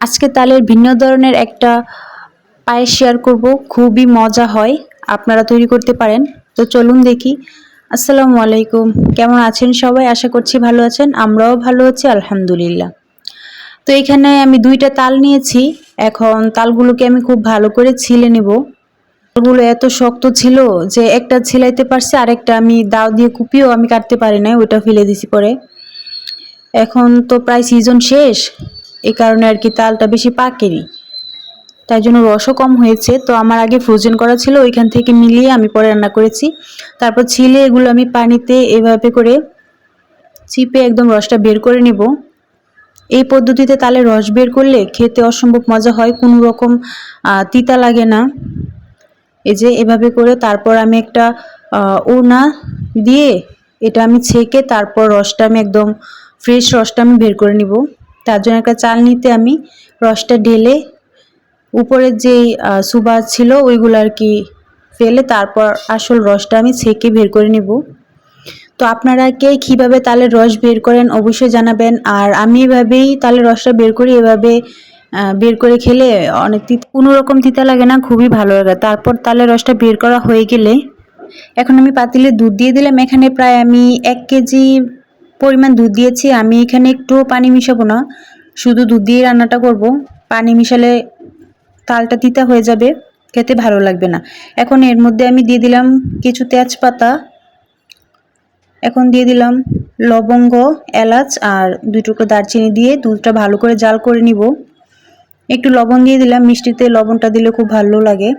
আজকে তালের ভিন্ন ধরনের একটা পায়েস শেয়ার করব, খুবই মজা হয়, আপনারা তৈরি করতে পারেন। তো চলুন দেখি। আসসালামু আলাইকুম, কেমন আছেন সবাই? আশা করছি ভালো আছেন, আমরাও ভালো আছি, আলহামদুলিল্লাহ। তো এখানে আমি দুইটা তাল নিয়েছি, এখন তালগুলোকে আমি খুব ভালো করে ছিলে নেব। তালগুলো এত শক্ত ছিল যে একটা ছিলাইতে পারছে, আরেকটা আমি দাও দিয়ে কুপিয়েও আমি কাটতে পারি নাই, ওইটা ফেলে দিছি পরে। এখন তো প্রায় সিজন শেষ এই কারণে আর কি তালটা বেশি পাকেনি। তাই জন্য রসও কম হয়েছে। তো আমার আগে ফ্রোজেন করা ছিল, ওইখান থেকে মিলিয়ে আমি পরে রান্না করেছি। তারপর ছিলে এগুলো আমি পানিতে এভাবে করে চিপে একদম রসটা বের করে নেব। এই পদ্ধতিতে তালে রস বের করলে খেতে অসম্ভব মজা হয়, কোনো রকম তিতা লাগে না। এই যে এভাবে করে তারপর আমি একটা ওনা দিয়ে এটা আমি ছেঁকে তারপর রসটা আমি একদম ফ্রেশ রসটা আমি বের করে নিব। তার জন্য একটা চাল নিতে আমি রসটা ঢেলে উপরের যেই সুবাস ছিল ওইগুলো আর কি ফেলে তারপর আসল রসটা আমি ছেঁকে বের করে নিব। তো আপনারা কে কীভাবে তালের রস বের করেন অবশ্যই জানাবেন। আর আমি এভাবেই তালের রসটা বের করি, এভাবে বের করে খেলে অনেক তিত, কোনো রকম তিতা লাগে না, খুবই ভালো লাগে। তারপর তালের রসটা বের করা হয়ে গেলে এখন আমি পাতিলে দুধ দিয়ে দিলাম। এখানে প্রায় আমি এক কেজি পরিমাণ দুধ দিয়েছি, আমি এখানে একটু পানি মিশাবো না। শুধু দুধ দিয়ে রান্নাটা করব। পানি মিশালে তালটা তিতা হয়ে যাবে, খেতে ভালো লাগবে না। এখন এর মধ্যে আমি দিয়ে দিলাম কিছু তেজপাতা। এখন দিয়ে দিলাম লবঙ্গ, এলাচ আর দুই টুকরো দারচিনি দিয়ে দুধটা ভালো করে জাল করে নিব। একটু লবণ দিয়ে দিলাম, মিষ্টিতে লবণটা দিলে খুব ভালো লাগে।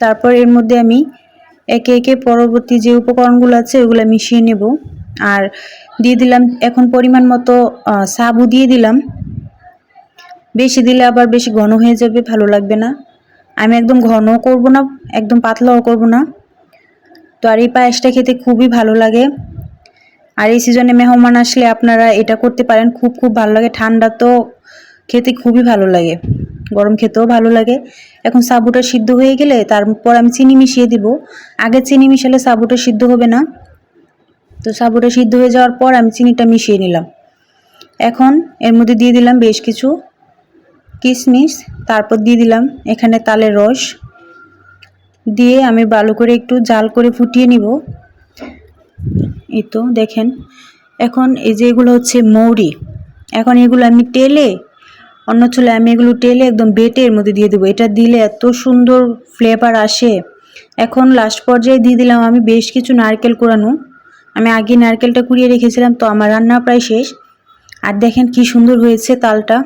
তারপর এর মধ্যে আমি একে একে পরবর্তী যে উপকরণগুলো আছে ওগুলো মিশিয়ে নেব। আর দিয়ে দিলাম, এখন পরিমাণ মতো সাবু দিয়ে দিলাম। বেশি দিলে আবার বেশি ঘন হয়ে যাবে, ভালো লাগবে না। আমি একদম ঘনও করব না, একদম পাতলাও করব না। তো আর এই পায়েসটা খেতে খুবই ভালো লাগে। আর এই সিজনে মেহমান আসলে আপনারা এটা করতে পারেন, খুব খুব ভালো লাগে। ঠান্ডা তো খেতে খুবই ভালো লাগে। গরম খেতেও ভালো লাগে। এখন সাবুটা সিদ্ধ হয়ে গেলে তারপর আমি চিনি মিশিয়ে দিব। আগে চিনি মিশালে সাবুটা সিদ্ধ হবে না। তো সাবুটা সিদ্ধ হয়ে যাওয়ার পর আমি চিনিটা মিশিয়ে নিলাম। এখন এর মধ্যে দিয়ে দিলাম বেশ কিছু কিশমিশ, তারপর দিয়ে দিলাম এখানে তালের রস। দিয়ে আমি ভালো করে একটু জাল করে ফুটিয়ে নিব। এই তো দেখেন, এখন এই যে এগুলো হচ্ছে মৌরি। এখন এগুলো আমি টেলে অন্য চুলে আমি এগুলো টেলে একদম বেটে এর মধ্যে দিয়ে দেবো। এটা দিলে এত সুন্দর ফ্লেভার আসে। এখন লাস্ট পর্যায়ে দিয়ে দিলাম আমি বেশ কিছু নারকেল কোরানো আমি আগে নারকেলটা কুড়িয়ে রেখেছিলাম, তো আমার রান্না প্রায় শেষ। আর দেখেন কি সুন্দর হয়েছে তালটা।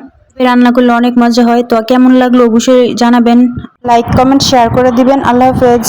রান্না করলে অনেক মজা হয়, তো কেমন লাগল অবশ্যই জানাবেন। লাইক কমেন্ট শেয়ার করে দিবেন। আল্লাহ হাফেজ।